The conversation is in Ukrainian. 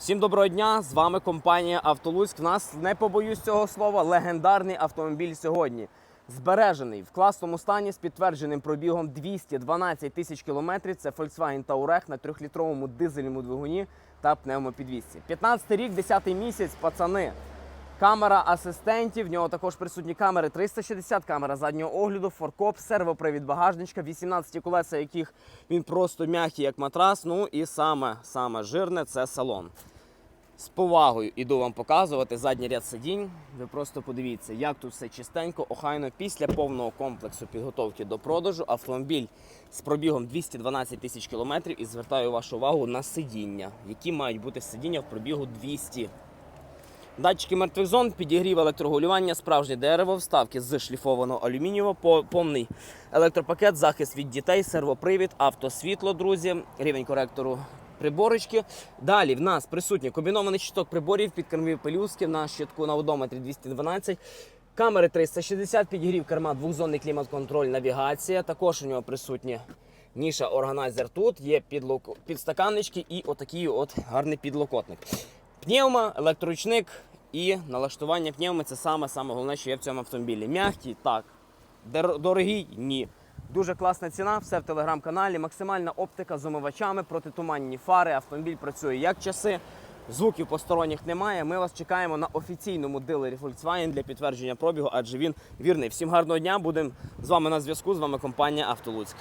Всім доброго дня! З вами компанія Автолуцьк. В нас не побоюсь цього слова. Легендарний автомобіль сьогодні. Збережений в класному стані з підтвердженим пробігом 212 тисяч кілометрів. Це Volkswagen Touareg на трьохлітровому дизельному двигуні та пневмопідвісці. 15 рік, 10 місяць, пацани. Камера асистентів, в нього також присутні камери 360, камера заднього огляду, форкоп, сервопривід багажничка, 18 колеса, яких він просто м'який, як матрас. Ну і саме, саме жирне це салон. З повагою іду вам показувати задній ряд сидінь. Ви просто подивіться, як тут все чистенько, охайно. Після повного комплексу підготовки до продажу автомобіль з пробігом 212 тисяч кілометрів і звертаю вашу увагу на сидіння, які мають бути сидіння в пробігу 200 Датчики мертвих зон, підігрів електрогулювання, справжнє дерево, вставки з шліфованого алюмінієвого, по- повний електропакет, захист від дітей, сервопривід, автосвітло, друзі, рівень коректору приборочки. Далі в нас присутній комбінований щиток приборів, підкормів пелюстки на щитку на одометрі 212. Камери 360, підігрів керма, двохзонний клімат-контроль, навігація. Також у нього присутні ніша органайзер тут, є підлок... підстаканнички і отакий от гарний підлокотник. Пневма, електроручник і налаштування пневми це саме саме головне, що є в цьому автомобілі. Мягкий, так. Дор- Дорогий ні. Дуже класна ціна, все в телеграм-каналі. Максимальна оптика з омивачами, протитуманні фари. Автомобіль працює як часи. Звуків посторонніх немає. Ми вас чекаємо на офіційному дилері Volkswagen для підтвердження пробігу, адже він вірний. Всім гарного дня. Будемо з вами на зв'язку. З вами компанія Автолуцьк.